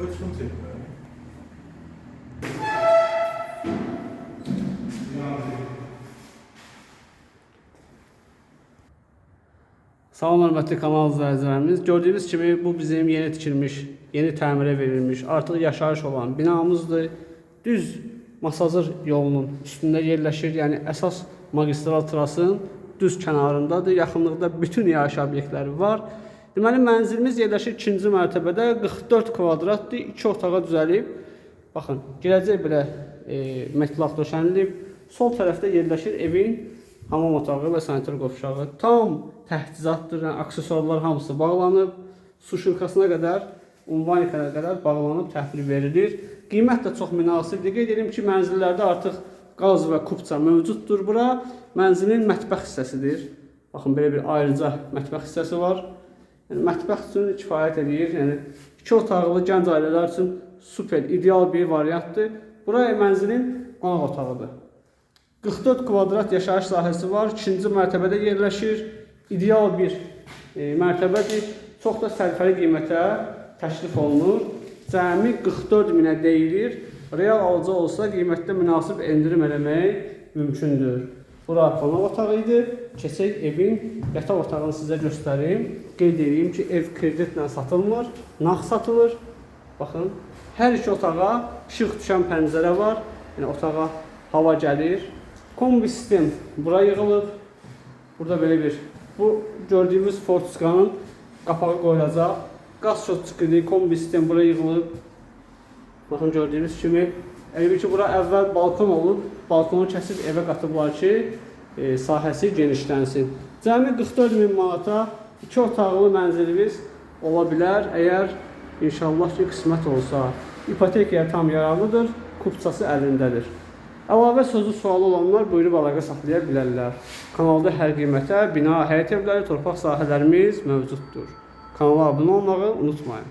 Ölçüm çekme. Salam hörmətli kanal izləyicilərimiz. Gördüyünüz kimi bu bizim yeni tikilmiş, yeni təmirə verilmiş, artıq yaşayış olan binamızdır. Düz Masazır yolunun üstündə yerləşir. Yəni əsas magistral trasın düz kənarındadır. Yaxınlıqda bütün yaşayış obyektləri var. Deməli mənzilimiz yerləşir 2-ci mərtəbədə 44 kvadratdır. 2 otağa düzəlib. Baxın, girəcək belə e, metlaq döşənilib. Sol tərəfdə yerləşir evin hamam otağı və sanitar qovşağı. Tam təchizatdır, yəni aksesuarlar hamısı bağlanıb. Su şirkasına qədər, unvanikaya qədər bağlanıb təhvil verilir. Qiymət də çox münasibdir. Qeyd edim ki, mənzillərdə artıq qaz və kupça mövcuddur. Bura mənzilin mətbəx hissəsidir. Baxın, belə bir ayrıca mətbəx hissəsi var. Yəni mətbəx üçün kifayət edir. Yəni iki otaqlı gənc ailələr üçün super, ideal bir variantdır. Bura mənzilin qonaq otağıdır. 44 kvadrat yaşayış sahəsi var. 2-ci mərtəbədə yerləşir. İdeal bir e, mərtəbədir. Çox da sərfəli qiymətə təklif olunur. Cəmi 44 minə deyilir. Real alıcı olsa qiymətdə münasib endirim eləmək mümkündür. Bura qonaq otağı idi. Keçək evin yataq otağını sizə göstərim. Qeyd edeyim ki, ev kreditlə satılmır, nağd satılır. Baxın, hər iki otağa işıq düşən pəncərə var. Yəni otağa hava gəlir. Kombi sistem bura yığılıb. Burada belə bir bu gördüyümüz Fortuskanın qapağı qoyulacaq. Qaz şotçuqu, kombi sistem bura yığılıb. Baxın gördüyünüz kimi Əlbəttə ki, bura əvvəl balkon olub, balkonu kəsib evə qatıblar ki, e, sahəsi genişlənsin. Cəmi 44 min manata 2 otaqlı mənzilimiz ola bilər, əgər inşallah ki, qismət olsa. İpotekaya tam yararlıdır, kupçası əlindədir. Əlavə sözü sualı olanlar buyurub əlaqə saxlaya bilərlər. Kanalda hər qiymətə bina, həyət evləri, torpaq sahələrimiz mövcuddur. Kanala abunə olmağı unutmayın.